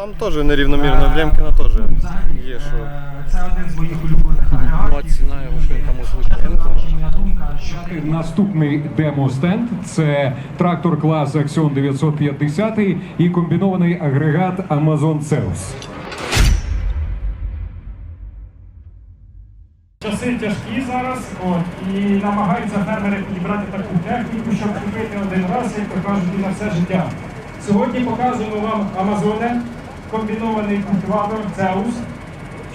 Там теж нерівномірно, в Лємкіна теж є, що Це один з моїх улюблених агрегатів. ціна його, що він там озвучив. Не знаю. Моя думка, що Наступний демо-стенд це трактор клас Axion 950 і комбінований агрегат Amazon Zeus. Часи тяжкі зараз, от, і намагаються фермери підібрати таку техніку, щоб купити один раз, як то кажуть, і на все життя. Сьогодні показуємо вам Амазоне, комбінований культиватор Zeus.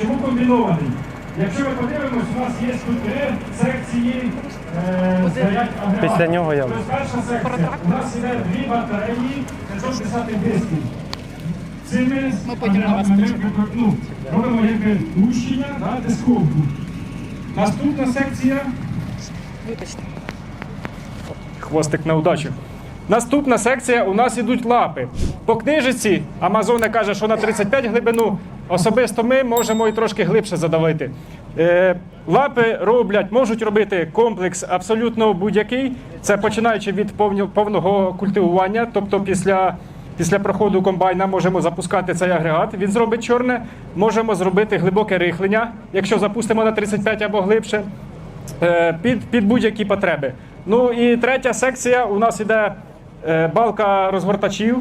Чому комбінований? Якщо ми подивимось, у нас є тут три секції е, стоять агрегати. Після нього я. Тобто перша секція. У нас іде дві батареї 510 дисків. Цими агрегатами ми ну, робимо якби лущення, да, дисковку. Наступна секція. Хвостик на удачу. Наступна секція у нас ідуть лапи. По книжиці Амазоне каже, що на 35 глибину. Особисто ми можемо і трошки глибше задавити. Е, лапи роблять, можуть робити комплекс абсолютно будь-який. Це починаючи від повного культивування, тобто після. Після проходу комбайна можемо запускати цей агрегат. Він зробить чорне. Можемо зробити глибоке рихлення, якщо запустимо на 35 або глибше, е, під, під будь-які потреби. Ну і третя секція у нас іде е, балка розгортачів.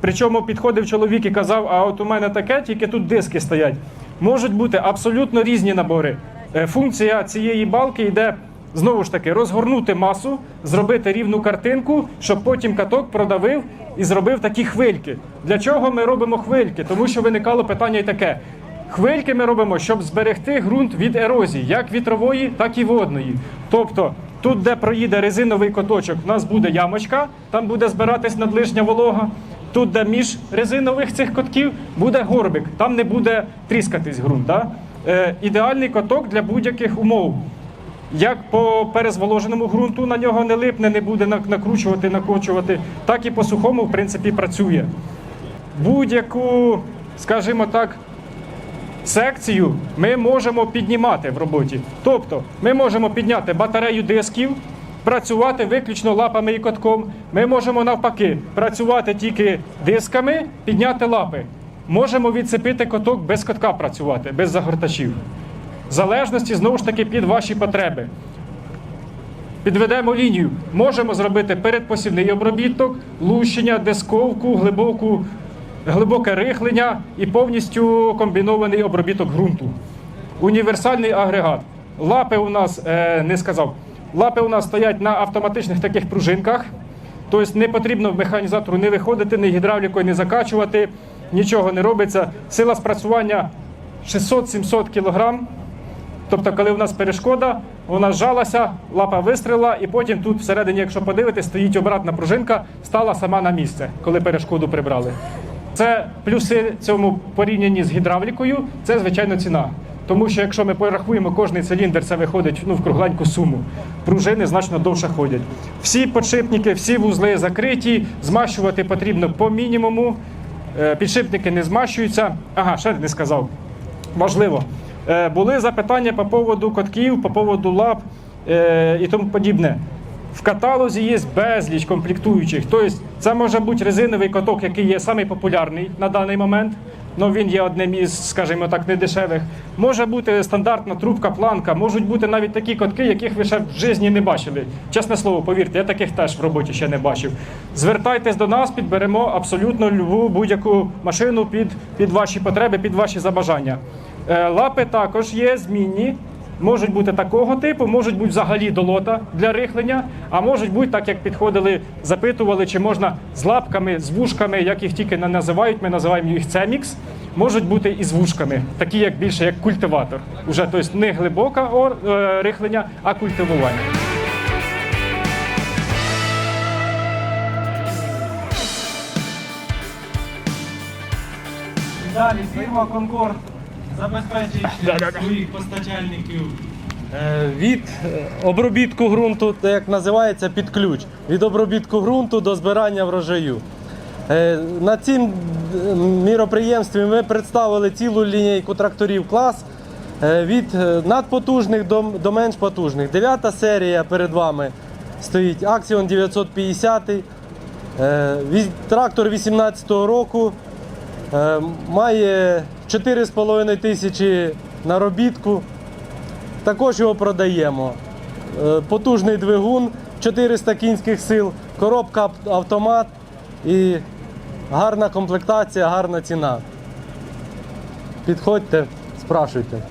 Причому підходив чоловік і казав: а от у мене таке, тільки тут диски стоять. Можуть бути абсолютно різні набори. Е, Функція цієї балки йде знову ж таки розгорнути масу, зробити рівну картинку, щоб потім каток продавив і зробив такі хвильки. Для чого ми робимо хвильки? Тому що виникало питання і таке. Хвильки ми робимо, щоб зберегти ґрунт від ерозії, як вітрової, так і водної. Тобто, тут, де проїде резиновий коточок, у нас буде ямочка, там буде збиратись надлишня волога. Тут, де між резинових цих котків, буде горбик, там не буде тріскатись ґрунт. Да? Е, ідеальний коток для будь-яких умов. Як по перезволоженому ґрунту на нього не липне, не буде накручувати, накочувати, так і по сухому, в принципі, працює. Будь-яку, скажімо так, секцію ми можемо піднімати в роботі. Тобто ми можемо підняти батарею дисків, працювати виключно лапами і котком. Ми можемо навпаки працювати тільки дисками, підняти лапи. Можемо відцепити коток без котка працювати, без загортачів. В залежності знову ж таки під ваші потреби. Підведемо лінію. Можемо зробити передпосівний обробіток, лущення, дисковку, глибоку, глибоке рихлення і повністю комбінований обробіток ґрунту. Універсальний агрегат. Лапи у нас е, не сказав. Лапи у нас стоять на автоматичних таких пружинках. Тобто не потрібно механізатору не виходити, ні гідравлікою не закачувати, нічого не робиться. Сила спрацювання 600-700 кг. Тобто, коли в нас перешкода, вона зжалася, лапа вистріла, і потім тут всередині, якщо подивитись, стоїть обратна пружинка, стала сама на місце, коли перешкоду прибрали. Це плюси цьому порівнянні з гідравлікою, це звичайно ціна. Тому що якщо ми порахуємо кожний циліндр, це виходить ну, в кругленьку суму. Пружини значно довше ходять. Всі подшипники, всі вузли закриті, змащувати потрібно по мінімуму. Е, Підшипники не змащуються. Ага, ще не сказав. Важливо. Е, Були запитання по поводу котків, по поводу лап е, і тому подібне. В каталозі є безліч комплектуючих. Тобто це може бути резиновий коток, який є самий на даний момент. Ну, він є одним із, скажімо так, недешевих. Може бути стандартна трубка, планка, можуть бути навіть такі котки, яких ви ще в житті не бачили. Чесне слово, повірте, я таких теж в роботі ще не бачив. Звертайтесь до нас, підберемо абсолютно любу будь-яку машину під, під ваші потреби, під ваші забажання. Е, Лапи також є змінні. Можуть бути такого типу, можуть бути взагалі долота для рихлення, а можуть бути так, як підходили, запитували, чи можна з лапками, з вушками, як їх тільки не називають, ми називаємо їх цемікс. Можуть бути і з вушками, такі як більше як культиватор. Уже тобто не глибоке рихлення, а культивування. Далі фірма Конкорд забезпечить своїх постачальників е, від е, обробітку ґрунту, як називається під ключ, від обробітку ґрунту до збирання врожаю. Е, На цім міроприємстві ми представили цілу лінійку тракторів клас від надпотужних до, до менш потужних. Дев'ята серія перед вами стоїть Axion 950. е, Трактор 18-го року. Е, Має 4,5 тисячі наробітку. Також його продаємо. Е, Потужний двигун, 400 кінських сил, коробка автомат і гарна комплектація, гарна ціна. Підходьте, спрашуйте.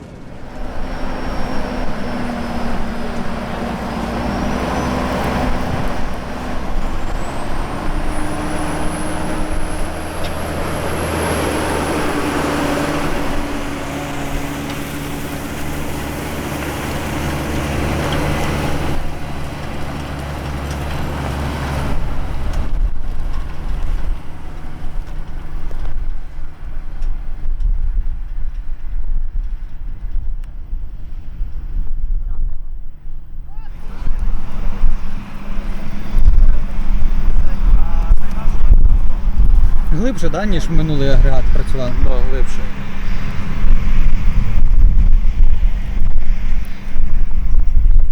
Глибше, да, ніж минулий агрегат працював? Да, глибше.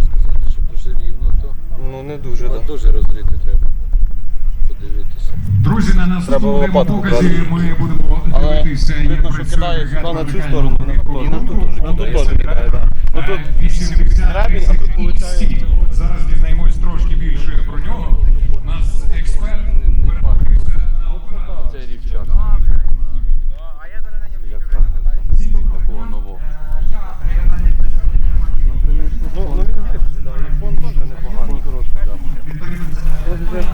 Сказати, що дуже рівно, то Ну не дуже, а так. дуже розрити треба. Подивитися. Друзі, на наступному лопатку брати. ми будемо Але дивитися, як видно, що працює кидає сюди на цю сторону, на ту теж. Кидає, так. Ну тут 80 грабін, а тут виходить. Зараз дізнаємось трошки більше про нього.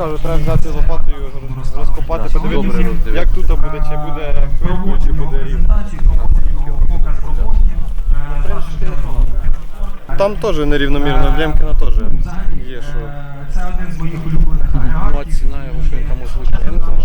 Кажу, треба взяти лопату і роз- розкопати, Да, подивитися, як тут буде, чи буде хвилько, чи буде рівно. Е. Там теж нерівномірно, в Лємкіна теж є, що е, Це один з моїх улюблених агрегатів. Ну, а ціна його, що він там озвучив, я не знаю.